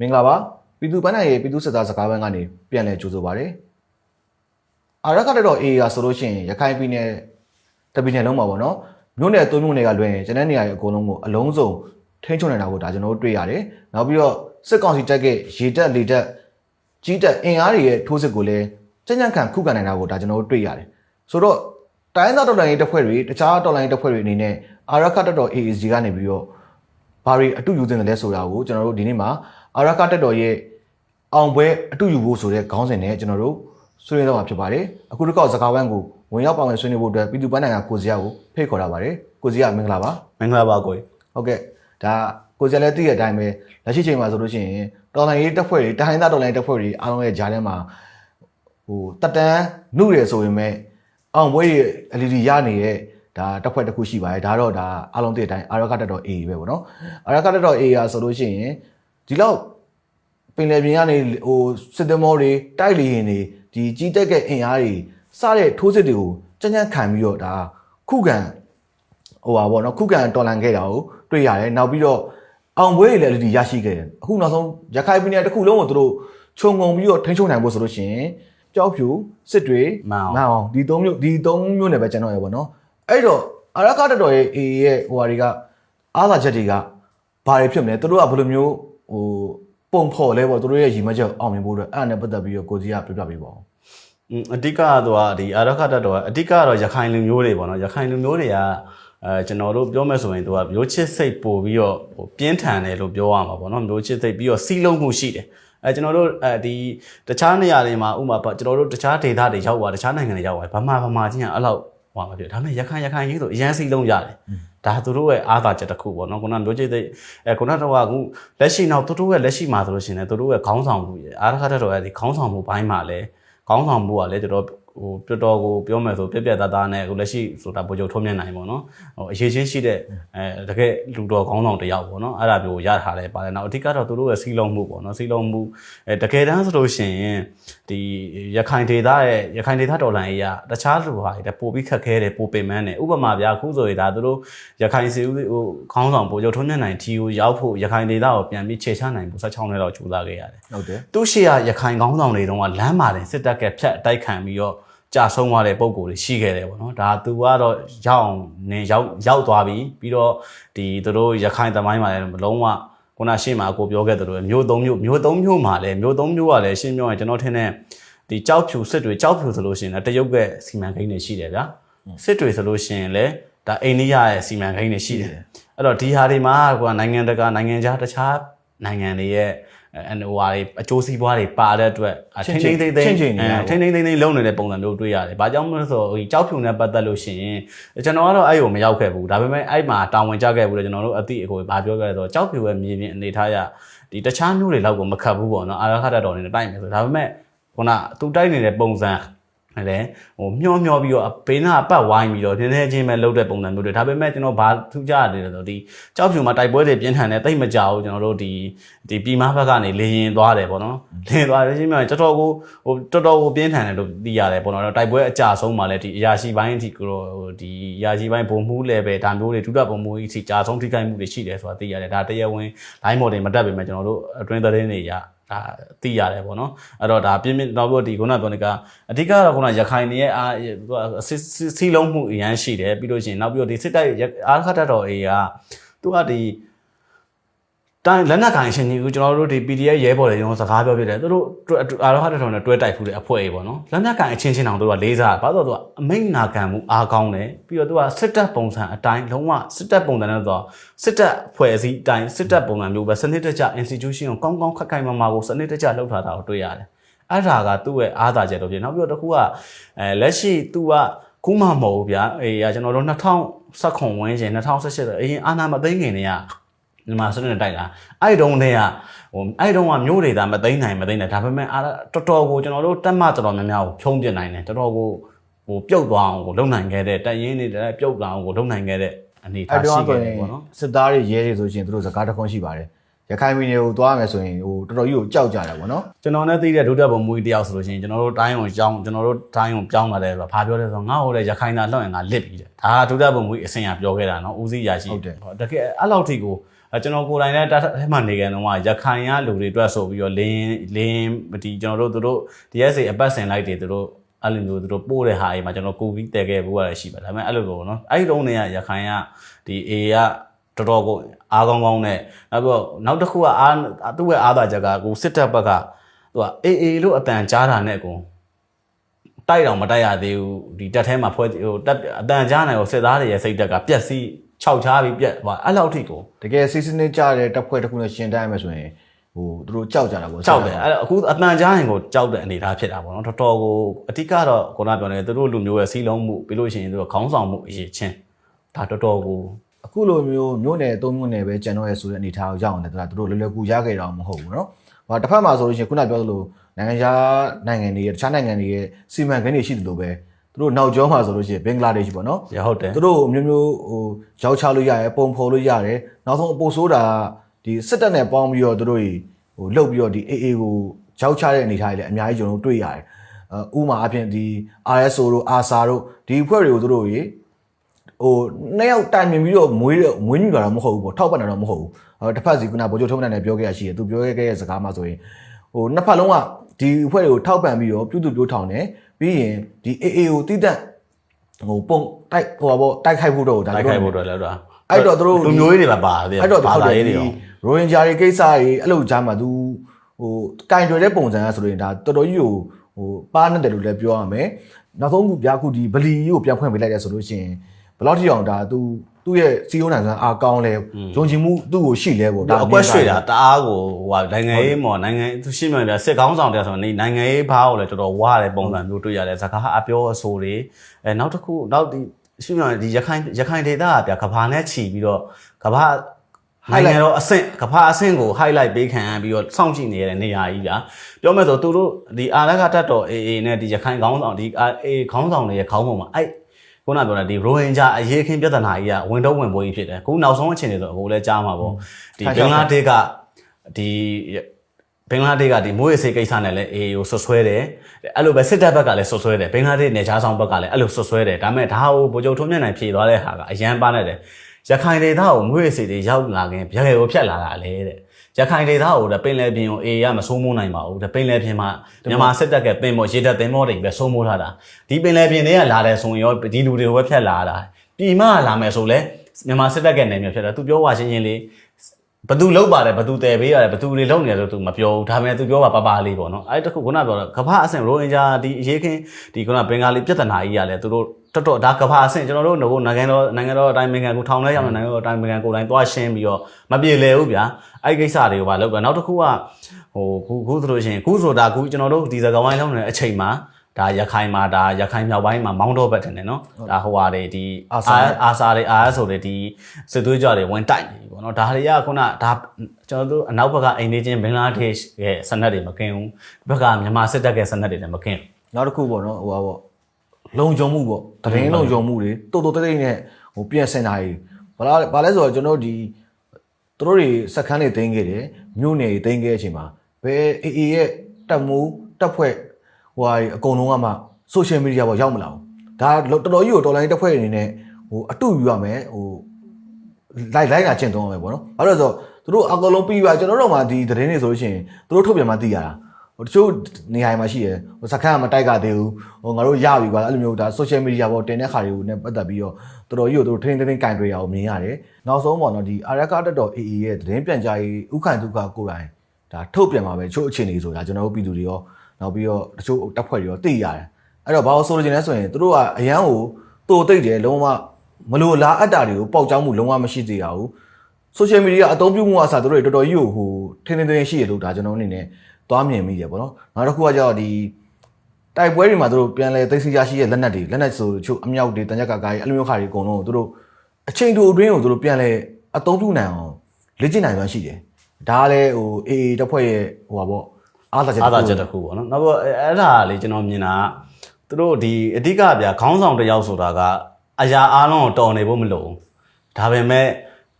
မင်္ဂလာပါပြည်သူ့ပန်းနိုင်ရဲ့ပြည်သူ့စစ်သားစကားပိုင်းကနေပြန်လည်ကြိုဆိုပါရစေအာရခတ်တော့ AA ကဆိုလို့ရှိရင်ရခိုင်ပြည်နယ်တပြည်နယ်လုံးမှာပေါ့နော်မြို့နယ်သုံးမြို့နယ်ကလွှဲရင်ကျန်တဲ့နေရာတွေအကုန်လုံးကိုအလုံးစုံထိန်းချုပ်နေတာကိုဒါကျွန်တော်တို့တွေ့ရတယ်နောက်ပြီးတော့စစ်ကောင်စီတပ်ကရေတပ်လေတပ်ကြီးတပ်အင်အားတွေရဲ့ထိုးစစ်ကိုလည်းကြံ့ကြံ့ခံခုခံနေတာကိုဒါကျွန်တော်တို့တွေ့ရတယ်ဆိုတော့တိုင်းသားတော်လှန်ရေးတပ်ဖွဲ့တွေတခြားတော်လှန်ရေးတပ်ဖွဲ့တွေအနေနဲ့အာရခတ်တော် AAC ကနေပြီးတော့ဘာတွေအတူယူတင်တယ်လဲဆိုတာကိုကျွန်တော်တို့ဒီနေ့မှာ အာရကတက်တော်ရဲ့အောင်ပွဲအတူယူဖို့ဆိုတဲ့ခေါင်းစဉ်နဲ့ကျွန်တော်တို့ဆွေးနွေးတော့မှာဖြစ်ပါတယ်အခုတစ်ခေါက်စကားဝိုင်းကိုဝင်ရောက်ပါဝင်ဆွေးနွေးဖို့အတွက်ပြည်သူ့ပန်းနိုင်ငံကိုစီယာကိုဖိတ်ခေါ်တာပါတယ်ကိုစီယာမင်္ဂလာပါမင်္ဂလာပါကိုကြီးဟုတ်ကဲ့ဒါကိုစီယာလည်းသိတဲ့အတိုင်းပဲလက်ရှိချိန်မှာဆိုလို့ရှိရင်တော်လိုင်းရေးတက်ဖွဲ့တွေတိုင်းသားတော်လိုင်းတက်ဖွဲ့တွေအားလုံးရဲ့ဂျားထဲမှာဟိုတက်တန်းနှုတယ်ဆိုရင်မဲ့အောင်ပွဲတွေအလီလီရနေတဲ့ဒါတက်ဖွဲ့တစ်ခုရှိပါတယ်ဒါတော့ဒါအားလုံးသိတဲ့အတိုင်းအာရကတက်တော် A ပဲပေါ့နော်အာရကတက်တော် A ရာဆိုလို့ရှိရင် ဒီလောက်ပင်လယ်ပြင်ကနေဟိုစစ်သမောတွေတိုက်လေရင်တွေဒီကြီးတက်တဲ့အင်အားတွေစတဲ့ထိုးစစ်တွေကိုကြံ့ကြံ့ခံပြီးတော့ဒါခုခံဟိုပါပေါ့နော်ခုခံတော်လန်ခဲ့တာကိုတွေ့ရတယ်နောက်ပြီးတော့အောင်ပွဲတွေလည်းဒီရရှိခဲ့တယ်အခုနောက်ဆုံးရခိုင်ပြည်နယ်တစ်ခုလုံးကိုသူတို့ခြုံငုံပြီးတော့ထိန်းချုပ်နိုင်ဖို့ဆိုလို့ရှိရင်ကြောက်ဖြူစစ်တွေမှန်အောင်မှန်အောင်ဒီသုံးမျိုးဒီသုံးမျိုးနဲ့ပဲကျွန်တော်ရပေါ့နော်အဲ့တော့အရကတတော်ရဲ့ A ရဲ့ဟိုဟာတွေကအားသာချက်တွေကဘာတွေဖြစ်မလဲသူတို့ကဘယ်လိုမျိုး ဟိုပုံဖော်လဲပေါ့သူတို့ရဲ့ရည်မှန်းချက်ကိုအောင်မြင်ဖို့အတွက်အဲ့ဒါနဲ့ပတ်သက်ပြီးတော့ကိုကြီးကပြပြပေးပါဦးอืมအဓိကတော့ဒီအာရခတ်တော်ကအဓိကတော့ရခိုင်လူမျိုးတွေပေါ့နော်ရခိုင်လူမျိုးတွေကအဲကျွန်တော်တို့ပြောမယ်ဆိုရင်သူကမျိုးချစ်စိတ်ပို့ပြီးတော့ဟိုပြင်းထန်တယ်လို့ပြောရမှာပေါ့နော်မျိုးချစ်စိတ်ပြီးတော့စီးလုံးမှုရှိတယ်အဲကျွန်တော်တို့အဲဒီတခြားနေရာတွေမှာဥပမာကျွန်တော်တို့တခြားဒေသတွေရောက်သွားတခြားနိုင်ငံတွေရောက်သွားဗမာဗမာချင်းကအဲ့လောက် ဟိုမှာပြောဒါပေမဲ့ရခိုင်ရခိုင်ကြီးဆိုအရန်စီးလုံးရတယ်ဒါသူတို့ရဲ့အားသာချက်တစ်ခုပေါ့နော်ခုနမျိုးချစ်စိတ်အဲခုနတော့ကအခုလက်ရှိနောက်သူတို့ရဲ့လက်ရှိမှာဆိုလို့ရှိရင်လည်းသူတို့ရဲ့ခေါင်းဆောင်မှုရဲ့အာရခတ်တော်ရဲ့ဒီခေါင်းဆောင်မှုဘိုင်းမှာလည်းကောင်းဆောင်မှုကလည်းတော်တော် ဟိုတော်တော်ကိုပြောမယ်ဆိုပြက်ပြက်သားသားနဲ့အခုလက်ရှိဆိုတာပုံချုပ်ထုံးမြင်နိုင်ပေါ့နော်ဟိုအရေးချင်းရှိတဲ့အဲတကယ်လူတော်ကောင်းဆောင်တစ်ယောက်ပေါ့နော်အဲ့ဒါမျိုးကိုရထားလဲပါတယ်နောက်အဓိကတော့သူတို့ရဲ့စီးလုံးမှုပေါ့နော်စီးလုံးမှုအဲတကယ်တမ်းဆိုလို့ရှိရင်ဒီရခိုင်ဒေသရဲ့ရခိုင်ဒေသတော်လှန်ရေးကတခြားလူဟာတွေပိုပြီးခက်ခဲတယ်ပိုပင်ပန်းတယ်ဥပမာဗျာအခုဆိုရင်ဒါသူတို့ရခိုင်စီဦးဟိုခေါင်းဆောင်ပုံချုပ်ထုံးမြင်နိုင်ထီကိုရောက်ဖို့ရခိုင်ဒေသကိုပြန်ပြီးခြေချနိုင်ဖို့16နှစ်လောက်ကြိုးစားခဲ့ရတယ်ဟုတ်တယ်သူရှိရရခိုင်ကောင်းဆောင်တွေတုန်းကလမ်းမာတယ်စစ်တပ်ကဖြတ်အတိုက်ခံပြီးတော့ ကြာဆုံးသွားတဲ့ပုံကိုယ်တွေရှိခဲ့တယ်ပေါ့နော်ဒါသူကတော့ရောက်အောင်နေရောက်ရောက်သွားပြီပြီးတော့ဒီသူတို့ရခိုင်သမိုင်းမှာလည်းလုံးဝခုနရှေ့မှာကိုပြောခဲ့သလိုပဲမျိုးသုံးမျိုးမျိုးသုံးမျိုးမှာလည်းမျိုးသုံးမျိုးကလည်းရှင်းပြောရင်ကျွန်တော်ထင်တဲ့ဒီကြောက်ဖြူစစ်တွေကြောက်ဖြူဆိုလို့ရှိရင်လည်းတရုတ်ကစီမံကိန်းတွေရှိတယ်ဗျာစစ်တွေဆိုလို့ရှိရင်လည်းဒါအိန္ဒိယရဲ့စီမံကိန်းတွေရှိတယ်အဲ့တော့ဒီဟာတွေမှာကနိုင်ငံတကာနိုင်ငံခြားတခြားနိုင်ငံတွေရဲ့ အဲဟိုဟာတွေအကျိုးစီးပွားတွေပါတဲ့အတွက်အထင်းထင်းသိမ့်သိမ့်ချင်းချင်းနေရအဲပေါ့ထင်းထင်းသိမ့်သိမ့်လုံးနေတဲ့ပုံစံမျိုးတွေ့ရတယ်။ဘာကြောင့်မလဲဆိုတော့ဟိုကြောက်ဖြူနဲ့ပတ်သက်လို့ရှိရင်ကျွန်တော်ကတော့အဲ့ကိုမရောက်ခဲ့ဘူး။ဒါပေမဲ့အဲ့မှာတာဝန်ကျခဲ့ဘူးလေကျွန်တော်တို့အတိအကိုဘာပြောခဲ့လဲဆိုတော့ကြောက်ဖြူရဲ့မြေပြင်အနေထားရဒီတခြားမျိုးတွေလောက်ကိုမခတ်ဘူးပေါ့နော်။အာရခတ်တော်နေနဲ့တိုက်မယ်ဆိုဒါပေမဲ့ခုနသူတိုက်နေတဲ့ပုံစံ လည်းဟိုမျောမျောပြီးတော့ဘေးနားပတ်ဝိုင်းပြီးတော့နည်းနည်းချင်းပဲလှုပ်တဲ့ပုံစံမျိုးတွေဒါပေမဲ့ကျွန်တော်ဘာထူးခြားတယ်လဲဆိုတော့ဒီကြောက်ဖြူမှာတိုက်ပွဲတွေပြင်းထန်တယ်တိတ်မကြောက်ဘူးကျွန်တော်တို့ဒီဒီပြည်မဘက်ကနေလေရင်သွားတယ်ပေါ့နော်လေရင်သွားတယ်ချင်းပြောရင်တော်တော်ကိုဟိုတော်တော်ကိုပြင်းထန်တယ်လို့သိရတယ်ပေါ့နော်တိုက်ပွဲအကြဆုံးမှာလည်းဒီအရာရှိပိုင်းအထိကိုဟိုဒီအရာရှိပိုင်းဘုံမှု level ဒါမျိုးတွေဒုတိယဘုံမှုအထိကြာဆုံးထိခိုက်မှုတွေရှိတယ်ဆိုတာသိရတယ်ဒါတရားဝင် line model မတက်ပေမဲ့ကျွန်တော်တို့အတွင်းသတင်းတွေရ ဒါသိရတယ်ပေါ့နော်အဲ့တော့ဒါပြင်းပြင်းတော့ပြောဒီခုနပြောနေကအဓိကတော့ခုနရခိုင်နေရဲ့အာသူကစီလုံးမှုအရန်ရှိတယ်ပြီးလို့ရှိရင်နောက်ပြီးတော့ဒီစစ်တိုက်အားခတ်တတ်တော်အေးကသူကဒီ တိုင်းလက်နက်ကိုင်ရှင်ကြီးကိုကျွန်တော်တို့ဒီ PDF ရဲဘော်တွေကျွန်တော်စကားပြောပြတယ်သူတို့အာရခတ်တတ်တော်နဲ့တွဲတိုက်ဖူးတဲ့အဖွဲ့ကြီးပေါ့နော်လက်နက်ကိုင်အချင်းချင်းတောင်သူကလေးစားဘာလို့လဲဆိုတော့အမိတ်နာခံမှုအားကောင်းတယ်ပြီးတော့သူကစစ်တပ်ပုံစံအတိုင်းလုံးဝစစ်တပ်ပုံစံနဲ့ဆိုတော့စစ်တပ်ဖွဲ့စည်းအတိုင်းစစ်တပ်ပုံစံမျိုးပဲစနစ်တကျ institution ကိုကောင်းကောင်းခက်ခိုင်မာမာကိုစနစ်တကျလှုပ်ထားတာကိုတွေ့ရတယ်အဲ့ဒါကသူ့ရဲ့အားသာချက်တော့ဖြစ်နောက်ပြီးတော့တစ်ခုကအဲလက်ရှိသူကခုမှမဟုတ်ဘူးဗျာအေးကျွန်တော်တို့2019ဝန်းကျင်2018အရင်အာနာမသိငင်တွေက မြန်မာစနစ်နဲ့တိုက်တာအဲ့တုန်းတည်းကဟိုအဲ့တုန်းကမျိုးတွေဒါမသိနိုင်မသိနိုင်ဒါပေမဲ့အာတော်တော်ကိုကျွန်တော်တို့တက်မှတော်တော်များများကိုဖြုံးပြနိုင်တယ်တော်တော်ကိုဟိုပြုတ်သွားအောင်ကိုလုံနိုင်ခဲ့တဲ့တက်ရင်တွေလည်းပြုတ်သွားအောင်ကိုလုံနိုင်ခဲ့တဲ့အနေအအဲ့ထားတော့ရှိဆိုခဲ့ရင်တယ်ပေါ့နော်စစ်သားတွေရဲတွေဆိုရှင်သူတို့စကားတစ်ခွန်းရှိပါတယ်ရခိုင်ပြည်နယ်ကိုသွားမယ်ဆိုရင်ဟိုတော်တော်ကြီးကိုကြောက်ကြတာပေါ့နော်ကျွန်တော်နဲ့သိတဲ့ဒုတက်ဘုံမူကြီးတယောက်ဆိုလို့ရှိရင်ကျွန်တော်တို့တိုင်းအောင်ကြောင်းကျွန်တော်တို့တိုင်းအောင်ပြောင်းလာတယ်ဆိုတော့ဘာပြောလဲဆိုတော့ငါ့ဟိုလေရခိုင်သားလှော့ရင်ငါလစ်ပြီတဲ့ဒါကဒုတက်ဘုံမူကြီးအစင်ရပြောခဲ့တာနော်ဦးစီးရာရှိတကယ်အဲ့လောက်ထိကိုအဲ ကျွန်တော်ကိုယ်တိုင်လည်းတတ်ထဲမှာနေကြတော့ရခိုင်ရလူတွေအတွက်ဆိုပြီးတော့လင်းလင်းဒီကျွန်တော်တို့တို့ DSA အပတ်စင်လိုက်တွေတို့အဲ့လိုမျိုးတို့ပို့တဲ့ဟာအိမ်မှာကျွန်တော်ကိုပြီးတည်ခဲ့ဘူးရတယ်ရှိပါဒါပေမဲ့အဲ့လိုပေါ့နော်အဲ့ဒီတုန်းတွေကရခိုင်ကဒီ A ကတော်တော်ကိုအားကောင်းကောင်းနဲ့နောက်ပြီးတော့နောက်တစ်ခုကအားသူ့ရဲ့အားသာချက်ကကိုစစ်တပ်ဘက်ကသူက AA လို့အတန်ကြားတာနဲ့ကိုတိုက်တော့မတိုက်ရသေးဘူးဒီတက်ထဲမှာဖွဲ့ဟိုတက်အတန်ကြားနိုင်ကိုစစ်သားတွေရဲ့စိတ်တက်ကပြက်စီး ခြောက်ချားပြီးပြတ်သွားအဲ့လောက်ထိကိုတကယ်စီးစနစ်ကြတဲ့တပ်ဖွဲ့တစ်ခုနဲ့ရှင်တိုင်းမယ်ဆိုရင်ဟိုသူတို့ကြောက်ကြတာပေါ့ကြောက်တယ်အဲ့အခုအတန်ကြားရင်ကိုကြောက်တဲ့အနေအထားဖြစ်တာပေါ့နော်တော်တော်ကိုအတိကတော့ခုနပြောနေသူတို့လူမျိုးရဲ့စီးလုံးမှုပြီးလို့ရှိရင်သူတို့ခေါင်းဆောင်မှုအရေးချင်းဒါတော်တော်ကိုအခုလိုမျိုးမြို့နယ်သုံးမြို့နယ်ပဲကျန်တော့ရဆိုတဲ့အနေအထားကိုရောက်အောင်လည်းသူတို့လွယ်လွယ်ကူရခဲ့တာမဟုတ်ဘူးနော်ဟိုတစ်ဖက်မှာဆိုလို့ရှိရင်ခုနပြောသလိုနိုင်ငံခြားနိုင်ငံတွေတခြားနိုင်ငံတွေရဲ့စီမံကိန်းတွေရှိတယ်လို့ပဲ သူတို့နောက်ကျောမှာဆိုလို့ရှိရင်ဘင်္ဂလားဒေ့ရှ်ပေါ့နော်ဟုတ်တယ်သူတို့မျိုးမျိုးဟိုကြောက်ချလို့ရတယ်ပုံဖော်လို့ရတယ်နောက်ဆုံးအပိုဆိုးတာဒီစစ်တပ်နဲ့ပေါင်းပြီးတော့သူတို့ဟိုလှုပ်ပြီးတော့ဒီ AA ကိုကြောက်ချတဲ့အနေအထားကြီးလည်းအများကြီးကျွန်တော်တွေ့ရတယ်ဥမာအပြင်ဒီ RSO တို့ ASA တို့ဒီအဖွဲ့တွေကိုသူတို့ရေဟိုနှစ်ယောက်တိုင်ပင်ပြီးတော့မွေးမွေးညူတာတော့မဟုတ်ဘူးပေါ့ထောက်ပံ့တာတော့မဟုတ်ဘူးတစ်ဖက်စီကနာဗိုလ်ချုပ်ထုံးနိုင်တယ်ပြောခဲ့ရရှိတယ်သူပြောခဲ့တဲ့စကားမှဆိုရင်ဟိုနှစ်ဖက်လုံးက ဒီအဖွဲ့တွေကိုထောက်ပံ့ပြီးတော့ပြုစုပြောထောင်တယ်ပြီးရင်ဒီ AA ကိုတိတက်ဟိုပုံတိုက်ဟိုပါပေါ့တိုက်ခိုက်ဖို့တော့ဒါတိုက်ခိုက်ဖို့အတွက်လည်းတော့အဲ့တော့သူတို့လူမျိုးတွေပါပါတယ်အဲ့တော့သူဘာဟုတ်သာတယ်ရေးတွေဒီရောရိုဟင်ဂျာတွေကိစ္စတွေအဲ့လိုကြားမှာ तू ဟိုကင်တွယ်တဲ့ပုံစံကဆိုရင်ဒါတော်တော်ကြီးကိုဟိုပါနေတယ်လို့လည်းပြောရမယ်နောက်ဆုံးခုပြခုဒီဗလီကြီးကိုပြန်ဖွင့်ပေးလိုက်တယ်ဆိုလို့ရှိရင် ဘယ်လောက်ထိအောင်ဒါ तू သူ့ရဲ့စီယုံနိုင်စမ်းအားကောင်းလဲယုံကြည်မှုသူ့ကိုရှိလဲပေါ့ဒါအကွက်ရွှေ့တာတအားကိုဟိုဟာနိုင်ငံရေးမော်နိုင်ငံသူရှင်းမှန်ပြစစ်ကောင်းဆောင်တဲ့ဆိုတော့နိုင်ငံရေးဘားကိုလည်းတော်တော်ဝါတဲ့ပုံစံမျိုးတွေ့ရတယ်စကားအပြောအဆိုတွေအဲနောက်တစ်ခုနောက်ဒီရှင်းမှန်ဒီရခိုင်ရခိုင်ဒေသကပြကဘာနဲ့ခြီးပြီးတော့ကဘာနိုင်ငံတော်အဆင့်ကဘာအဆင့်ကို highlight ပေးခံရပြီးတော့စောင့်ကြည့်နေရတဲ့နေရာကြီးကြာပြောမယ်ဆိုသူတို့ဒီအာရကတတ်တော် AA နဲ့ဒီရခိုင်ခေါင်းဆောင်ဒီ AA ခေါင်းဆောင်တွေရဲ့ခေါင်းပုံမှာအဲ့ ခုနပြောတဲ့ဒီရိုဟင်ဂျာအရေးခင်းပြဿနာကြီးကဝင်တော့ဝင်ပွဲကြီးဖြစ်တယ်ခုနောက်ဆုံးအခြေအနေဆိုအခုလည်းကြားမှာပေါ့ဒီဘင်္ဂလားဒေ့ရှ်ကဒီဘင်္ဂလားဒေ့ရှ်ကဒီမိုးရေစေးကိစ္စနဲ့လည်း AA ကိုဆွဆွဲတယ်အဲ့လိုပဲစစ်တပ်ဘက်ကလည်းဆွဆွဲတယ်ဘင်္ဂလားဒေ့ရှ်နယ်ခြားဆောင်ဘက်ကလည်းအဲ့လိုဆွဆွဲတယ်ဒါပေမဲ့ဒါဟိုဗိုလ်ချုပ်ထုံးမြတ်နိုင်ဖြေသွားတဲ့ဟာကအရန်ပါနေတယ်ရခိုင်ဒေသကိုမိုးရေစေးတွေရောက်လာခင်ဘယ်ကိုဖြတ်လာတာလဲတဲ့ ရခိုင်ဒေသကိုပင်လယ်ပြင်ကို AA ကမစိုးမိုးနိုင်ပါဘူးပင်လယ်ပြင်မှာမြန်မာစစ်တပ်ကပင်မောရေတပ်သင်္ဘောတွေပဲစိုးမိုးထားတာဒီပင်လယ်ပြင်တွေကလာတယ်ဆိုရင်ရောဒီလူတွေကိုပဲဖြတ်လာတာပြည်မလာမယ်ဆိုလဲမြန်မာစစ်တပ်ကနယ်မြေဖြတ်တာသူပြောဝါရှင်းရှင်းလေးဘသူလောက်ပါတယ်ဘသူတည်ပေးရတယ်ဘသူတွေလုံနေတယ်ဆိုသူမပြောဘူးဒါပေမဲ့သူပြောပါပပလေးပေါ့နော်အဲ့တခုခုနပြောတော့ကမ္ဘာအဆင့်ရိုဟင်ဂျာဒီအရေးခင်းဒီခုနဘင်္ဂါလီပြဿနာကြီးရတယ်သူတို့ တော်တော်ဒါကမ္ဘာအဆင့်ကျွန်တော်တို့ငိုနိုင်ငံတော်နိုင်ငံတော်အတိုင်းအမြံကိုထောင်လဲရောက်နေနိုင်ငံတော်အတိုင်းအမြံကိုယ်တိုင်သွားရှင်းပြီးတော့မပြေလည်ဘူးဗျာအဲ့ကိစ္စတွေကိုပါလောက်တော့နောက်တစ်ခုကဟိုခုခုဆိုလို့ရှိရင်ခုဆိုတာခုကျွန်တော်တို့ဒီစကားဝိုင်းလုံးနေတဲ့အချိန်မှာဒါရခိုင်မှာဒါရခိုင်မြောက်ပိုင်းမှာမောင်းတော့ဘက်တင်တယ်နော်ဒါဟိုဟာတွေဒီအာစာတွေအာဆိုတွေဒီစစ်သွေးကြွတွေဝင်တိုက်နေပြီပေါ့နော်ဒါတွေကခုနဒါကျွန်တော်တို့အနောက်ဘက်ကအိန္ဒိချင်းဘင်္ဂလားဒေ့ရှ်ရဲ့စနက်တွေမကင်းဘူးဒီဘက်ကမြန်မာစစ်တပ်ရဲ့စနက်တွေလည်းမကင်းဘူးနောက်တစ်ခုပေါ့နော်ဟိုပါပေါ့ လုံခြုံမှုပေါ့တရင်လုံခြုံမှုတွေတိုးတိုးတိတ်တိတ်နဲ့ဟိုပြင်ဆင်တာကြီးဘာလဲဘာလဲဆိုတော့ကျွန်တော်တို့ဒီသူတို့တွေစက်ခန်းတွေတင်းခဲ့တယ်မြို့နယ်တွေတင်းခဲ့တဲ့အချိန်မှာဘယ်အေအေရဲ့တက်မှုတက်ဖွဲ့ဟိုဟာအကုန်လုံးကမှ social media ပေါ်ရောက်မလာဘူးဒါတော်တော်ကြီးကိုတော်လိုင်းတက်ဖွဲ့အနေနဲ့ဟိုအတုယူရမယ်ဟိုလိုက်လိုက်လာကျင့်သုံးရမယ်ပေါ့နော်။ဘာလို့လဲဆိုတော့သူတို့အကောင်လုံးပြီးပါကျွန်တော်တို့မှဒီသတင်းတွေဆိုလို့ရှိရင်သူတို့ထုတ်ပြန်မှသိရတာ။ ဟိုတချို့နေရာမှာရှိတယ်။ဟိုစခန်းကမတိုက်ကသေးဘူး။ဟိုငါတို့ရပြီကွာအဲ့လိုမျိုးဒါ social media ပေါ်တင်တဲ့ခါတွေကိုနဲ့ပတ်သက်ပြီးတော့တော်တော်ကြီးကိုသူတို့ထင်းထင်းထင်းကင်တွေရအောင်မြင်ရတယ်။နောက်ဆုံးပေါ့နော်ဒီအာရကတက်တော် AA ရဲ့သတင်းပြန်ကြားရေးဥခိုင်ဒုက္ခကိုယ်တိုင်ဒါထုတ်ပြန်မှာပဲချို့အခြေအနေဆိုတာကျွန်တော်တို့ပြည်သူတွေရောနောက်ပြီးတော့တချို့တပ်ဖွဲ့တွေရောသိရတယ်။အဲ့တော့ဘာလို့ဆိုလို့ချင်လဲဆိုရင်သူတို့ကအရန်ကိုတိုးတိတ်တယ်လုံးဝမလို့လားအပ်တာတွေကိုပေါက်ကြောင်းမှုလုံးဝမရှိသေးတာဘူး။ social media အသုံးပြုမှုအစားသူတို့တွေတော်တော်ကြီးကိုဟိုထင်းထင်းထင်းရှိရလို့ဒါကျွန်တော်အနေနဲ့ သွားမြင်မိတယ်ပေါ့နော်နောက်တစ်ခုကကျတော့ဒီတိုက်ပွဲတွေမှာသူတို့ပြန်လဲသိသိရရှိရဲ့လက်နက်တွေလက်နက်ဆိုချို့အမြောက်တွေတန်ကြပ်ကာကာကြီးအဲ့လိုမျိုးခါတွေအကုန်လုံးကိုသူတို့အချိန်တိုအတွင်းကိုသူတို့ပြန်လဲအသုံးပြုနိုင်အောင်လေ့ကျင့်နိုင်မှရှိတယ်ဒါကလည်းဟိုအေးတပ်ဖွဲ့ရဲ့ဟိုပါပေါ့အားသာချက်အားသာချက်တစ်ခုပေါ့နော်နောက်ပြီးအဲ့ဒါလေးကျွန်တော်မြင်တာကသူတို့ဒီအဓိကဗျာခေါင်းဆောင်တစ်ယောက်ဆိုတာကအရာအားလုံးကိုတော်နေဖို့မလိုဘူးဒါပေမဲ့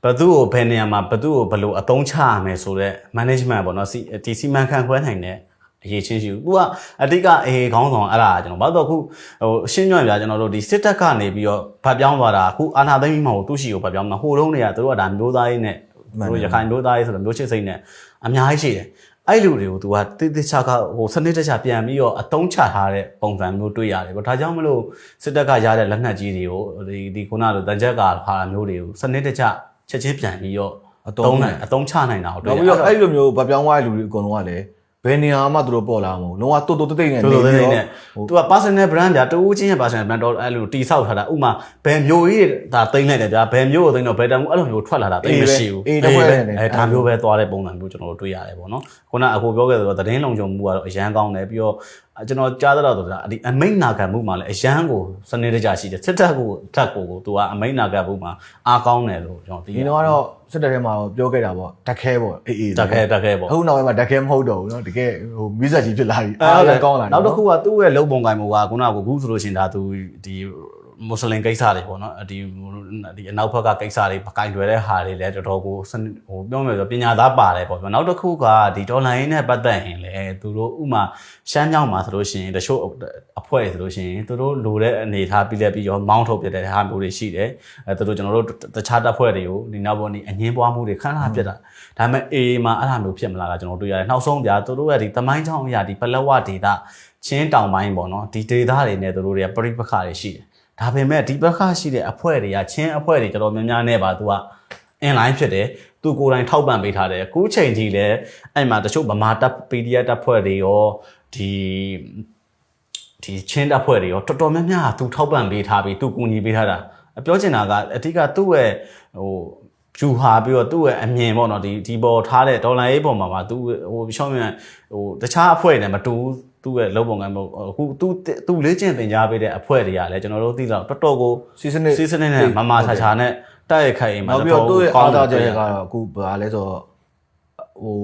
ဘသူ့ကိုဘယ်နေရာမှာဘသူ့ကိုဘယ်လိုအသုံးချရမယ်ဆိုတော့ management ပေါ့နော်စီဒီစီမံခန့်ခွဲနိုင်တဲ့အရေးချင်းရှိဘူး။ तू ကအဓိကအေးခေါင်းဆောင်အဲ့ဒါကျွန်တော်ဘာလို့အခုဟိုအရှင်းပြပြကျွန်တော်တို့ဒီစစ်တပ်ကနေပြီးတော့ဗတ်ပြောင်းသွားတာအခုအာဏာသိမ်းပြီးမှဟိုသူ့ရှိကိုဗတ်ပြောင်းမှာဟိုတုန်းတွေကသူတို့ကဒါမျိုးသားရေးနဲ့မှန်တယ်တို့ရခိုင်မျိုးသားရေးဆိုတော့မျိုးချစ်စိတ်နဲ့အများကြီးရှိတယ်အဲ့လူတွေကို तू ကတိတိကျကျဟိုစနစ်တကျပြန်ပြီးတော့အတုံးချထားတဲ့ပုံစံမျိုးတွေ့ရတယ်ပေါ့ဒါကြောင့်မလို့စစ်တပ်ကရတဲ့လက်နက်ကြီးတွေကိုဒီဒီခုနလိုတန်ကြက်ကဖာမျိုးတွေကိုစနစ်တကျ ချက်ချင်းပြန်ပြီးတော့အတုံးနိုင်အတုံးချနိုင်တာကိုတွေ့နောက်ရပြီးတယ်တော့အဲ့လိုမျိုးဗပြောင်းသွားတဲ့လူတွေအကုန်လုံးကလည်းဘယ်နေရာမှသူတို့ပေါ်လာမှာမဟုတ်လုံးဝတိုးတိုးတိတ်တိတ်နဲ့တော်နေတော်ပြီးလေးတော့နဲ့သူက personal brand ဗျာတူးချင်းရဲ့ personal brand တော့အဲ့လိုတိဆောက်ထားတာဥမာဘယ်မျိုးကြီးဒါတိမ့်လိုက်တယ်ဗျာဘယ်မျိုးကိုတိမ့်တော့ဘယ်တန်မှုအဲ့လိုမျိုးထွက်လာတာတိမ့်မရှိဘူးအေးတစ်ဖွဲ့နဲ့အဲဒါမျိုးပဲသွားတဲ့ပုံစံမျိုးကျွန်တော်တို့တွေ့ရတယ်ပေါ့နော်ခုနအခုပြောခဲ့သလိုသတင်းလုံခြုံမှုကတော့အရန်ကောင်းတယ်ပြီးတော့ ကျွန်တော်ကြားတော့ဆိုတာဒီအမိတ်နာခံမှုမှာလည်းအရန်ကိုစနစ်တကျရှိတယ်စစ်တပ်ကိုထက်ကိုကိုသူကအမိတ်နာခံမှုမှာအားကောင်းတယ်လို့ကျွန်တော်သိရ ဒီတော့ကတော့စစ်တပ်ထဲမှာပြောခဲ့တာပေါ့တက်ခဲပေါ့အေးအေး တက်ခဲတက်ခဲပေါ့ အခုနောက်ပိုင်းမှာတက်ခဲမဟုတ်တော့ဘူးเนาะတကယ်ဟိုမိဆက်ကြီးဖြစ်လာပြီ အဲ အား ဟုတ်တ လည်း ယ်ကောင်းလာတယ် နောက်တစ်ခုကသူ့ရဲ့လုံပုံကင်မှုကခုနကခုဆိုလို့ရှိရင်ဒါသူဒီ မွတ်စလင်ကိစ္စတွေပေါ့နော်ဒီဒီအနောက်ဘက်ကကိစ္စတွေပကင်တွေတဲ့ဟာတွေလည်းတော်တော်ကိုစနစ်ဟိုပြောမယ်ဆိုပညာသားပါတယ်ပေါ့ဗျာနောက်တစ်ခုကဒီဒေါ်လာရင်းနဲ့ပတ်သက်ရင်လည်းသူတို့ဥမာရှမ်းကြောင်းမှာဆိုလို့ရှိရင်တချို့အဖွဲ့ဆိုလို့ရှိရင်သူတို့လိုတဲ့အနေထားပြီးလက်ပြီးရောမောင်းထုတ်ပြတဲ့ဟာမျိုးတွေရှိတယ်အဲသူတို့ကျွန်တော်တို့တခြားတပ်ဖွဲ့တွေကိုဒီနောက်ပေါ်နေအငင်းပွားမှုတွေခဏခဏပြတ်တာဒါပေမဲ့အေးမှာအဲ့လိုမျိုးဖြစ်မလာတာကျွန်တော်တို့ရတယ်နောက်ဆုံးဗျာသူတို့ရဲ့ဒီတမိုင်းချောင်းအရာဒီပလက်ဝဒေတာချင်းတောင်ပိုင်းပေါ့နော်ဒီဒေတာတွေနဲ့သူတို့တွေကပြိပခါတွေရှိတယ် ဒါပေမဲ့ဒီဘက်ခရှိတဲ့အဖွဲ့တွေကချင်းအဖွဲ့တွေတော်တော်များများနဲ့ပါသူကအင်လိုင်းဖြစ်တယ်သူကိုယ်တိုင်ထောက်ပံ့ပေးထားတယ်အခုချိန်ကြီးလဲအဲ့မှာတချို့ဗမာတပ် PDF တပ်ဖွဲ့တွေရောဒီဒီချင်းတပ်ဖွဲ့တွေရောတော်တော်များများသူထောက်ပံ့ပေးထားပြီးသူကူညီပေးထားတာအပြောချင်တာကအဓိကသူ့ရဲ့ဟို ဖြူဟာပြီးတော့သူ့ရဲ့အမြင်ပေါ့နော်ဒီဒီပေါ်ထားတဲ့ဒေါ်လာရေးပေါ်မှာမှာသူဟိုရှောင်းမြန်ဟိုတခြားအဖွဲ့တွေနဲ့မတူဘူးသူ့ရဲ့လုံပုံကံမဟုတ်အခုသူသူလေ့ကျင့်သင်ကြားပေးတဲ့အဖွဲ့တွေကလည်းကျွန်တော်တို့သိတော့တော်တော်ကိုစီစနစ်စီစနစ်နဲ့မမဆာချာနဲ့တိုက်ရိုက်ခိုင်အိမ်မှာနောက်ပြီးတော့သူ့ရဲ့အားသာချက်တွေကကတော့အခုဘာလဲဆိုတော့ဟို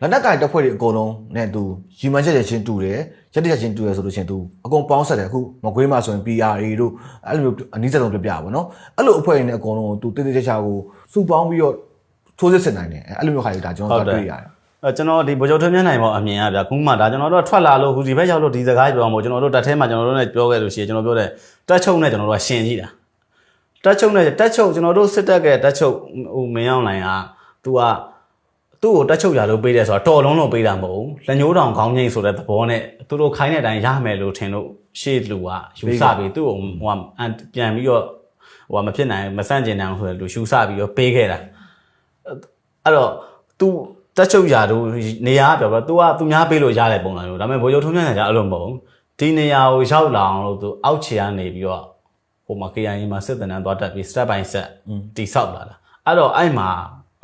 လက်နက်ကင်တပ်ဖွဲ့တွေအကုန်လုံးနဲ့သူရီမန်ချက်ချက်ချင်းတူတယ်ရက်တစ်ချက်ချင်းတူတယ်ဆိုလို့ချင်းသူအကုန်ပေါင်းဆက်တယ်အခုမကွေးမှာဆိုရင် PRA တို့အဲ့လိုအနည်းဆုံးပြပြပါဗောနော်အဲ့လိုအဖွဲ့တွေနဲ့အကုန်လုံးသူတိတိကျကျကိုစုပေါင်းပြီးတော့ထိုးစစ်ဆင်နိုင်တယ်အဲ့လိုမျိုးခါတွေဒါကျွန်တော်တို့တွေ့ရတယ်အဲကျွန်တော်ဒီဗိုလ်ချုပ်ထွန်းမြတ်နိုင်ပေါ့အမြင်ရဗျာခုမှဒါကျွန်တော်တို့ကထွက်လာလို့ခုဒီဘက်ရောက်လို့ဒီစကားပြောမှာကျွန်တော်တို့တက်ထဲမှာကျွန်တော်တို့နဲ့ပြောခဲ့လို့ရှိရင်ကျွန်တော်ပြောတဲ့တက်ချုပ်နဲ့ကျွန်တော်တို့ကရှင်ကြည့်တာတက်ချုပ်နဲ့တက်ချုပ်ကျွန်တော်တို့စစ်တပ်ကတက်ချုပ်ဟိုမင်းအောင်လိုင်က तू က သူ့ကိုတက်ချုပ်ရလို့ပေးတယ်ဆိုတော့တော်လုံးလုံးပေးတာမဟုတ်ဘူးလက်ညိုးတောင်ခေါင်းငိမ့်ဆိုတဲ့သဘောနဲ့သူတို့ခိုင်းတဲ့အတိုင်းရမယ်လို့ထင်လို့ရှေ့လူကယူဆပြီးသူ့ကိုဟိုကပြန်ပြီးတော့ဟိုကမဖြစ်နိုင်မဆန့်ကျင်နိုင်ဆိုတဲ့လူယူဆပြီးတော့ပေးခဲ့တာအဲ့တော့ तू တက်ချုပ်ရတို့နေရာပြောပြော तू ကသူများပေးလို့ရတဲ့ပုံစံမျိုးဒါပေမဲ့ဗိုလ်ချုပ်ထုံးချန်ကအဲ့လိုမဟုတ်ဘူးဒီနေရာကိုရောက်လာအောင်လို့သူအောက်ခြေကနေပြီးတော့ဟိုမှာ KIA မှာစစ်တမ်းသွားတက်ပြီး step by step တိဆောက်လာတာအဲ့တော့အဲ့မှာ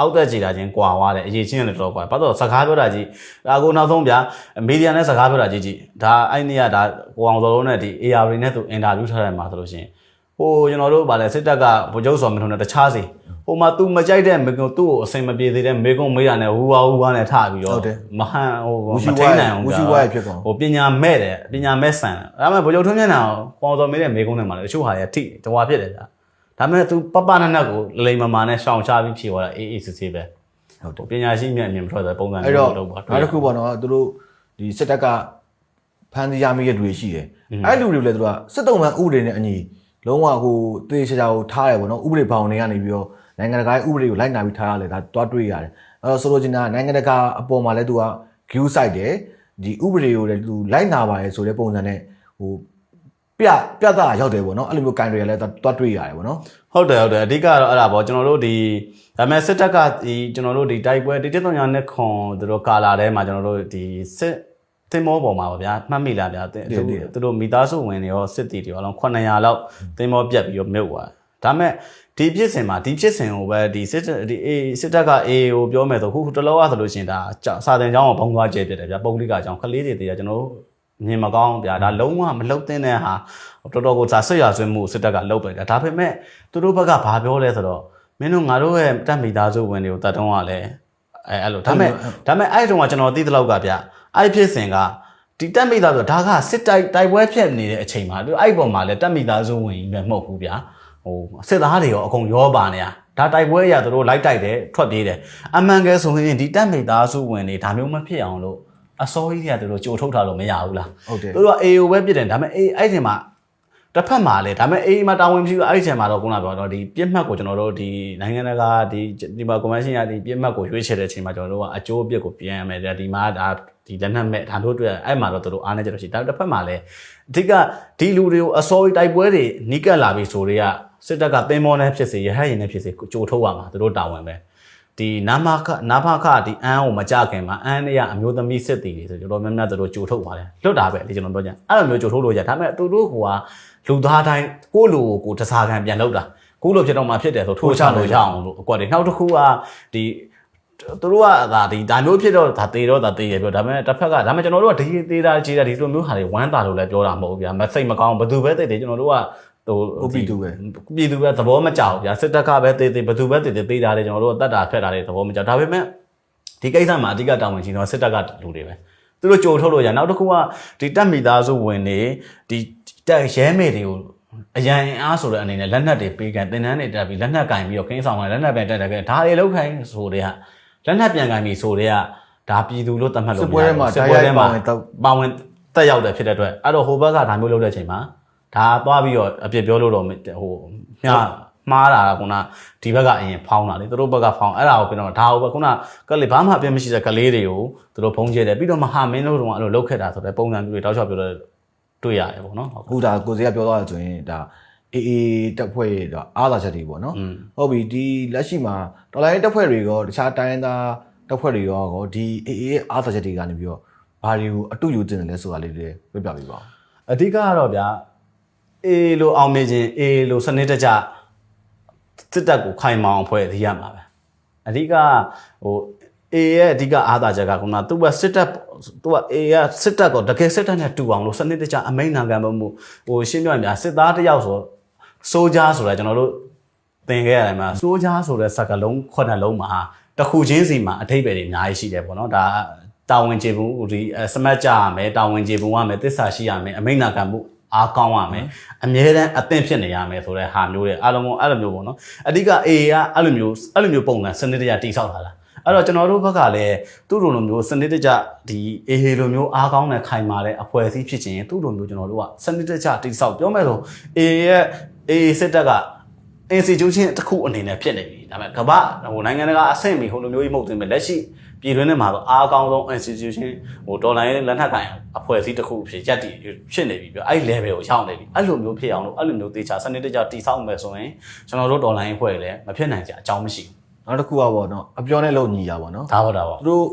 အောက်သက်ကြည်တာချင်းကွာသွားတယ်အရေးချင်းရတယ်တော်ကွာဘာလို့စကားပြောတာကြီးဒါကိုနောက်ဆုံးဗျာမီဒီယာနဲ့စကားပြောတာကြီးကြီးဒါအဲ့နေ့ကဒါကိုအောင်စောလုံးနဲ့ဒီ AR နဲ့သူအင်တာဗျူးထားတယ်မှာဆိုလို့ရှိရင်ဟိုကျွန်တော်တို့ဗာလဲစစ်တပ်ကဗိုလ်ချုပ်စော်မင်းထုံးနဲ့တခြားစီဟိုမှာ तू မကြိုက်တဲ့မေကွန်းသူ့ကိုအစင်မပြေသေးတဲ့မေကွန်းမေးတာနဲ့ဟူဝါဟူဝါနဲ့ထပြီးတော့မဟန်ဟိုမထိန်နိုင်အောင်ဝူရှိဝါရဖြစ်ကုန်ဟိုပညာမဲ့တယ်ပညာမဲ့ဆန်ဒါပေမဲ့ဗိုလ်ချုပ်ထွန်းမျက်နှာကိုပေါင်စော်မေးတဲ့မေကွန်းတွေမှာလည်းတချို့ဟာရထိတဝါဖြစ်တယ်ဗျာ ဒါပေမဲ့ तू ပပနနက်ကိုလိမ်မမာနဲ့ရှောင်ချပြီးဖြေသွားတာအေးအေးစစ်စစ်ပဲဟုတ်တယ်ပညာရှိမြတ်အမြင်မထွက်တဲ့ပုံစံအဲ့တော့လုပ်ပါနောက်တစ်ခုပေါ့နော်သူတို့ဒီစစ်တပ်ကဖမ်းဆီးရမိတဲ့လူတွေရှိတယ်အဲ့လူတွေလည်းသူတို့ကစစ်တုံးမှန်ဥပဒေနဲ့အညီလုံးဝဟိုတေးချာချာကိုထားတယ်ပေါ့နော်ဥပဒေဘောင်တွေကနေပြီးတော့နိုင်ငံတကာရဲ့ဥပဒေကိုလိုက်နာပြီးထားရတယ်ဒါတွားတွေ့ရတယ်အဲ့တော့ဆိုလိုချင်တာကနိုင်ငံတကာအပေါ်မှာလည်းသူက view site တယ်ဒီဥပဒေကိုလည်းသူလိုက်နာပါတယ်ဆိုတဲ့ပုံစံနဲ့ဟို ပြပြတာရောက်တယ်ပေါ့နော်အဲ့လိုမျိုးကန်တွေကလည်းတွားတွေ့ရတယ်ပေါ့နော်ဟုတ်တယ်ဟုတ်တယ်အဓိကတော့အဲ့ဒါပေါ့ကျွန်တော်တို့ဒီဒါပေမဲ့စစ်တပ်ကဒီကျွန်တော်တို့ဒီတိုက်ပွဲတိတိကျကျနဲ့ခွန်သူတို့ကာလာထဲမှာကျွန်တော်တို့ဒီစစ်တင်မောပေါ်မှာပါဗျာမှတ်မိလားဗျာသူသူတို့မိသားစုဝင်တွေရောစစ်တီတွေရောအလုံး900လောက်တင်မောပြတ်ပြီးတော့မြုပ်သွားဒါပေမဲ့ဒီဖြစ်စဉ်မှာဒီဖြစ်စဉ်ကိုပဲဒီစစ်ဒီအေစစ်တပ်ကအေကိုပြောမယ်ဆိုခုတလောကဆိုလို့ရှိရင်ဒါစာတင်ကျောင်းကိုဘုံသွားကျဲပြတယ်ဗျာပုံလိကကျောင်းခလေးတွေတည်းကကျွန်တော်တို့ မြင်မကောင်းဗျာဒါလုံးဝမလုံတဲ့တဲ့ဟာတော်တော်ကိုဇာဆွရဆွေးမှုစစ်တပ်ကလုပ်ပဲဒါပေမဲ့သူတို့ဘက်ကဘာပြောလဲဆိုတော့မင်းတို့ငါတို့ရဲ့တက်မိသားစုဝင်တွေကိုတတ်တုံးကလည်းအဲအဲ့လိုဒါပေမဲ့ဒါပေမဲ့အဲ့တုန်းကကျွန်တော်သိတဲ့လောက်ကဗျအဲ့ဖြစ်စဉ်ကဒီတက်မိသားစုဒါကစစ်တိုက်တိုက်ပွဲဖြစ်နေတဲ့အချိန်မှာသူအဲ့ပုံမှာလည်းတက်မိသားစုဝင်ကြီးပဲမဟုတ်ဘူးဗျာဟိုစစ်သားတွေရောအကုန်ရောပါနေတာဒါတိုက်ပွဲရသူတို့လိုက်တိုက်တယ်ထွက်ပြေးတယ်အမှန်ကဲဆိုရင်ဒီတက်မိသားစုဝင်တွေဒါမျိုးမဖြစ်အောင်လို့ အစိုးရကသူတို့ကြိုထုတ်ထားလို့မရဘူးလားဟုတ်တယ်သူတို့က AO ပဲပြစ်တယ်ဒါပေမဲ့ A အဲ့ဒီမှာတစ်ဖက်မှာလည်းဒါပေမဲ့အေးမှာတာဝန်မရှိဘူးအဲ့ဒီချိန်မှာတော့ခုနကပြောတော့ဒီပြစ်မှတ်ကိုကျွန်တော်တို့ဒီနိုင်ငံတကာဒီဒီမှာ convention ရဒီပြစ်မှတ်ကိုရွေးချယ်တဲ့ချိန်မှာကျွန်တော်တို့ကအကျိုးအပြစ်ကိုပြန်ရမယ်ဒီမှာဒါဒီလက်နက်မဲ့ဒါတို့တွေ့အဲ့မှာတော့တို့အားနေကြလို့ရှိဒါတစ်ဖက်မှာလည်းအဓိကဒီလူတွေကိုအစောကြီးတိုက်ပွဲတွေနီးကပ်လာပြီဆိုတွေကစစ်တပ်ကပင်မောနဲ့ဖြစ်စေရဟတ်ရင်နဲ့ဖြစ်စေကြိုထုတ်ရမှာတို့တာဝန်ပဲ ဒီနာမခနာဖခဒီအန်းကိုမကြခင်မှာအန်းတွေကအမျိုးသမီးစစ်တီတွေဆိုတော်တော်များများတို့ကြိုထုတ်ပါတယ်လွတ်တာပဲလေကျွန်တော်ပြောကြအဲ့လိုမျိုးကြိုထုတ်လို့ရဒါပေမဲ့တို့တို့ကလူသားတိုင်းကိုလူကိုတစားခံပြန်လောက်တာကိုလိုဖြစ်တော့မှဖြစ်တယ်ဆိုထိုးချလို့ရအောင်လို့အကွက်တွေနောက်တစ်ခုကဒီသူတို့ကဒါဒီဒါမျိုးဖြစ်တော့ဒါတေတော့ဒါတေရပြောဒါပေမဲ့တစ်ဖက်ကဒါပေမဲ့ကျွန်တော်တို့ကဒီသေးတာကြီးတာဒီလိုမျိုးဟာတွေဝမ်းတာလို့လည်းပြောတာမဟုတ်ဘူးဗျာမစိတ်မကောင်းဘယ်သူပဲတေတယ်ကျွန်တော်တို့က ဟိုဟုတ်ပြီသူပဲပြည်သူပဲသဘောမကျဘူးဗျာစစ်တပ်ကပဲတေးတေးဘယ်သူပဲတေးတေးတေးတာတယ်ကျွန်တော်တို့ကတတ်တာဖက်တာတွေသဘောမကျဒါပေမဲ့ဒီကိစ္စမှာအဓိကတာဝန်ရှိတော့စစ်တပ်ကလူတွေပဲသူတို့ကြိုထုတ်လို့ရနောက်တစ်ခုကဒီတက်မိသားစုဝင်တွေဒီတက်ရဲမေတွေကိုအရန်အင်အားဆိုတဲ့အနေနဲ့လက်နက်တွေပေးကန်တင်တန်းတွေတက်ပြီးလက်နက်ကင်ပြီးတော့ခင်းဆောင်တယ်လက်နက်ပြန်တက်တယ်ကဲဒါတွေလောက်ခိုင်းဆိုတဲ့ကလက်နက်ပြန်ကင်ပြီးဆိုတဲ့ကဒါပြည်သူလို့သတ်မှတ်လို့စစ်ပွဲထဲမှာစစ်ဓာပွဲတ်ရိုထဲက်မှာပါဝင်တော့ပါဝင်တက်ရောက်တယ်ဖြစ်တဲ့အတွက်အဲ့တော့ဟိုဘက်ကဒါမျိုးလုပ်တဲ့အချိန်မှာ ဒါသွားပြီးတော့အပြစ်ပြောလို့တော့မဟိုမြမှားတာကခုနဒီဘက်ကအရင်ဖောင်းတာလေသူတို့ဘက်ကဖောင်းအဲ့ဒါကိုပြန်တော့ဒါကိုပဲခုနကလေးဘာမှအပြစ်မရှိတဲ့ကလေးတွေကိုသူတို့ဖုံးကျဲတယ်ပြီးတော့မဟာမင်းတို့တော့အဲ့လိုလုပ်ခဲ့တာဆိုတဲ့ပုံစံမျိုးတွေတောက်လျှောက်ပြောတော့တွေ့ရတယ်ပေါ့နော်ဟုတ်အခုဒါကိုစီကပြောသွားတယ်ဆိုရင်ဒါအေးအေးတက်ဖွဲ့တော့အားသာချက်တွေပေါ့နော်อืมဟုတ်ပြီဒီလက်ရှိမှာဒေါ်လာရေးတက်ဖွဲ့တွေရောတခြားတိုင်းရင်းသားတက်ဖွဲ့တွေရောကောဒီအေးအေးအားသာချက်တွေကနေပြီးတော့ဘာတွေကိုအတူယူတင်တယ်လဲဆိုတာလေးတွေပြပြပေးပါဦးအဓိကကတော့ဗျာ အေးလို့အောင်မြင်ခြင်းအေးလို့စနစ်တကျစစ်တပ်ကိုခိုင်မာအောင်ဖွဲ့သိရမှာပဲအဓိကဟိုအေးရဲ့အဓိကအားသာချက်ကကသူကစစ်တပ်သူကအေးကစစ်တပ်ကိုတကယ်စစ်တပ်နဲ့တူအောင်လို့စနစ်တကျအမိန်နာခံမှုဟိုရှင်းပြရရင်စစ်သားတစ်ယောက်ဆိုစိုးကြားဆိုတာကျွန်တော်တို့သင်ခဲ့ရတယ်မှာစိုးကြားဆိုတဲ့စကားလုံးခုနှစ်လုံးမှာတစ်ခုချင်းစီမှာအထိပ္ပယ်တွေအများကြီးရှိတယ်ပေါ့နော်ဒါတာဝန်ကျေဘူးဒီစမတ်ကြရမယ်တာဝန်ကျေဘူးရမယ်တစ္ဆာရှိရမယ်အမိန်နာခံမှု အားကောင်းရမယ်အမြဲတမ်းအသင့်ဖြစ်နေရမယ်ဆိုတဲ့ဟာမျိုးတွေအားလုံးအဲ့လိုမျိုးပေါ့နော်အဓိက A ကအဲ့လိုမျိုးအဲ့လိုမျိုးပုံစံစနစ်တကျတိဆောက်ထားတာအဲ့တော့ကျွန်တော်တို့ဘက်ကလည်းသူ့လိုလိုမျိုးစနစ်တကျဒီ A လိုမျိုးအားကောင်းတဲ့ခိုင်မာတဲ့အဖွဲ့အစည်းဖြစ်ခြင်းသူ့လိုမျိုးကျွန်တော်တို့ကစနစ်တကျတိဆောက်ပြောမယ်ဆို A ရဲ့ A စစ်တပ်က institution တစ်ခုအနေနဲ့ဖြစ်နေပြီဒါပေမဲ့ကမ္ဘာဟိုနိုင်ငံတကာအဆင့်မီဟိုလိုမျိုးကြီးမဟုတ်သေးဘူးလက်ရှိ ပြည်တွင်းထဲမှာတော့အားအကောင်းဆုံး institution ဟိုဒေါ်လာရဲ့လက်နက်ကိုင်အဖွဲ့အစည်းတစ်ခုဖြစ်ရက်တည်ဖြစ်နေပြီပြောအဲ့ level ကိုရောက်နေပြီအဲ့လိုမျိုးဖြစ်အောင်လို့အဲ့လိုမျိုးတေချာစနစ်တကျတည်ဆောက်မယ်ဆိုရင်ကျွန်တော်တို့ဒေါ်လာရဲ့အဖွဲ့လည်းမဖြစ်နိုင်ကြအကြောင်းမရှိဘူးနောက်တစ်ခုကပေါ့နော်အပြောနဲ့လို့ညီရပါနော်ဒါပေါ့ဒါပေါ့သူတို့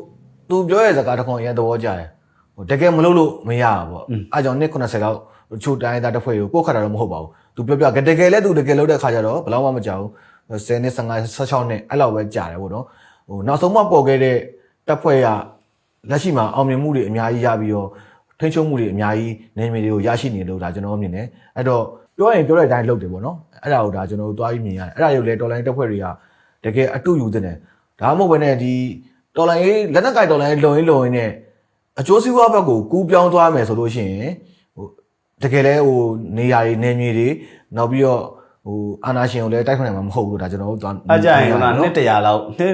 သူပြောရဲ့စကားတစ်ခွန်အရင်သဘောကျတယ်ဟိုတကယ်မလုပ်လို့မရဘူးပေါ့အဲကြောင့်နှစ်90လောက်ချိုတိုင်းသားတစ်ဖွဲ့ကိုကိုယ်ခတ်တာတော့မဟုတ်ပါဘူးသူပြောပြတကယ်လဲသူတကယ်လုပ်တဲ့ခါကျတော့ဘယ်တော့မှမကြောက်ဘူး10နှစ်15 16နှစ်အဲ့လောက်ပဲကြာတယ်ပေါ့နော်ဟိုနောက်ဆုံးမှပေါ်ခဲ့တဲ့ တပ်ဖွဲ့ကလက်ရှိမှာအောင်မြင်မှုတွေအများကြီးရပြီးတော့ထိန်းချုပ်မှုတွေအများကြီးနေမြေတွေကိုရရှိနေလို့ဒါကျွန်တော်မြင်တယ်အဲ့တော့ပြောရင်ပြောတဲ့အတိုင်းလုပ်တယ်ပေါ့နော်အဲ့ဒါကိုဒါကျွန်တော်တို့သွားပြီးမြင်ရတယ်အဲ့ဒါတွေကိုလေတော်လိုင်းတပ်ဖွဲ့တွေကတကယ်အတူယူတဲ့တယ်ဒါမှမဟုတ်ဘဲနဲ့ဒီတော်လိုင်းလက်နက်ကိုင်တော်လိုင်းလုံရင်းလုံရင်းနဲ့အကျိုးစီးပွားဘက်ကိုကူးပြောင်းသွားမယ်ဆိုလို့ရှိရင်ဟိုတကယ်လဲဟိုနေရာတွေနေမြေတွေနောက်ပြီးတော့ဟိုအာနာရှင်ကိုလည်းတိုက်ခွင့်နိုင်မှာမဟုတ်ဘူးဒါကျွန်တော်တို့သွားအကြရင်ကနှစ်တရာလောက်နှစ်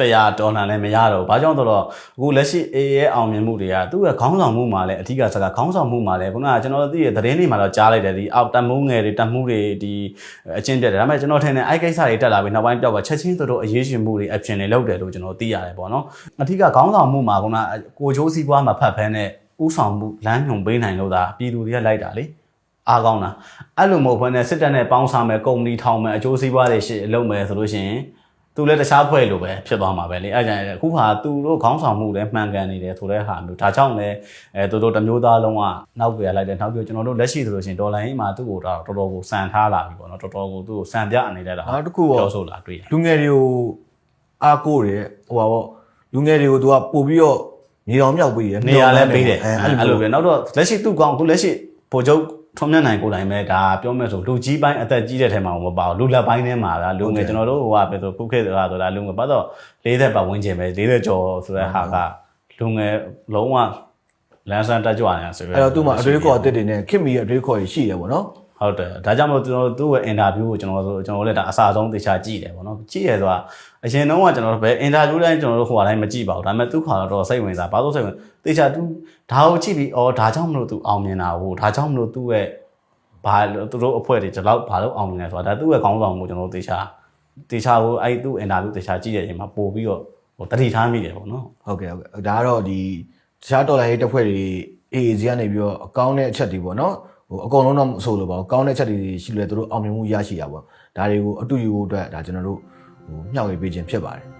တရာဒေါ်လာလည်းမရတော့ဘူး။ဘာကြောင့်ဆိုတော့အခုလက်ရှိ A ရဲ့အောင်မြင်မှုတွေကသူ့ရဲ့ခေါင်းဆောင်မှုမှာလည်းအထူးကစကားခေါင်းဆောင်မှုမှာလည်းခုနကကျွန်တော်တို့သိရသတင်းတွေမှာတော့ကြားလိုက်တယ်ဒီအောက်တမှုငယ်တွေတမှုတွေဒီအချင်းပြတ်တယ်ဒါပေမဲ့ကျွန်တော်ထင်တယ်အဲ့ကိစ္စတွေတက်လာပြီးနောက်ပိုင်းပြောက်ပါချက်ချင်းတို့အရေးရှင်မှုတွေအပြင်တွေလောက်တယ်လို့ကျွန်တော်သိရတယ်ပေါ့နော်။အထူးကခေါင်းဆောင်မှုမှာခုနကိုချိုးစည်းပွားမှာဖတ်ဖဲနဲ့ဥဆောင်မှုလမ်းညွန်ပေးနိုင်လို့ဒါပြည်သူတွေကလိုက်တာလေ။အားကောင်းတာအဲ့လိုမဟုတ်ဘဲနဲ့စစ်တပ်နဲ့ပေါင်းစားမယ်ကုမ္ပဏီထောင်မယ်အကျိုးစီးပွားတွေရှိလုပ်မယ်ဆိုလို့ရှိရင် သူလည်းတခြားဖွဲ့လို့ပဲဖြစ်သွားမှာပဲလေအဲ့ကြရင်အခုဟာသူတို့ခေါင်းဆောင်မှုလည်းမှန်ကန်နေတယ်ဆိုတဲ့ဟာမျိုးဒါကြောင့်လည်းအဲသူတို့တစ်မျိုးသားလုံးကနောက်ပြလိုက်တယ်နောက်ပြကျွန်တော်တို့လက်ရှိဆိုလို့ရှိရင်ဒေါ်လာရင်းမှာသူ့ကိုတော့တော်တော်ကိုစံထားလာပြီပေါ့နော်တော်တော်ကိုသူ့ကိုစံပြနေတဲ့တာနောက်တစ်ခုပေါ့ပြောဆိုလာတွေ့ရလူငယ်တွေကိုအားကိုးတယ်ဟိုပါပေါ့လူငယ်တွေကိုသူကပို့ပြီးတော့မြေတော်မြောက်ပေးတယ်နေရာလည်းပေးတယ်အဲအဲ့အဲ့လိုလိုပဲနောက်တော့လက်ရှိသူ့ကောင်အခုလက်ရှိဗိုလ်ချုပ် ထွန်းမြတ်နိုင်ကိုယ်တိုင်ပဲဒါပြောမယ်ဆိုလူကြီးပိုင်းအသက်ကြီးတဲ့ထဲမှာမပါဘူးလူလက်ပိုင်းထဲမှာလားလူငယ်ကျွန်တော်တို့ဟိုကပဲဆိုခုခေတ်ကဆိုတာလူငယ်ဘာတော့40ပတ်ဝန်းကျင်ပဲ40ကျော်ဆိုတဲ့ဟာကလူငယ်လုံးဝလမ်းစမ်းတက်ကြွနေတာဆိုအဲ့တော့သူ့မှာအတွေးခေါ်အစ်စ်တွေနဲ့ခင်မီရဲ့အတွေးခေါ်တွေရှိတယ်ပေါ့နော် ဟုတ်တယ်ဒါကြောင့်မလို့ကျွန်တော်တို့သူ့ရဲ့အင်တာဗျူးကိုကျွန်တော်တို့ကျွန်တော်တို့လည်းဒါအစားဆုံးသေချာကြည့်တယ်ပေါ့နော်ကြည့်ရဆိုတာအရင်တော့ကကျွန်တော်တို့ဘယ်အင်တာဗျူးတိုင်းကျွန်တော်တို့ဟိုအတိုင်းမကြည့်ပါဘူးဒါပေမဲ့သူ့ခါတော့စိတ်ဝင်စားဘာလို့စိတ်ဝင်သေချာသူဒါကိုကြည့်ပြီးအော်ဒါကြောင့်မလို့သူအောင်မြင်တာဟိုဒါကြောင့်မလို့သူ့ရဲ့ဘာလို့သူတို့အဖွဲ့တွေဒီလောက်ဘာလို့အောင်မြင်လဲဆိုတာဒါသူ့ရဲ့ခေါင်းဆောင်မှုကျွန်တော်တို့တေချာတေချာကိုအဲ့သူ့အင်တာဗျူးတေချာကြည့်တဲ့အချိန်မှာပို့ပြီးတော့ဟိုတတိထားမိတယ်ပေါ့နော်ဟုတ်ကဲ့ဟုတ်ကဲ့ဒါကတော့ဒီတခြားတော်လိုင်းရေးတပ်ဖွဲ့တွေအေအေစီကနေပြီးတော့အကောင်းတဲ့အချက်တွေပေါ့နော် ဟိုအကုန်လုံးတော့မဆိုလို့ပါဘူးကောင်းတဲ့အချက်တွေရှိလို့လေသူတို့အောင်မြင်မှုရရှိတာပေါ့ဒါတွေကိုအတူယူဖို့အတွက်ဒါကျွန်တော်တို့ဟိုမျှဝေပေးခြင်းဖြစ်ပါတယ်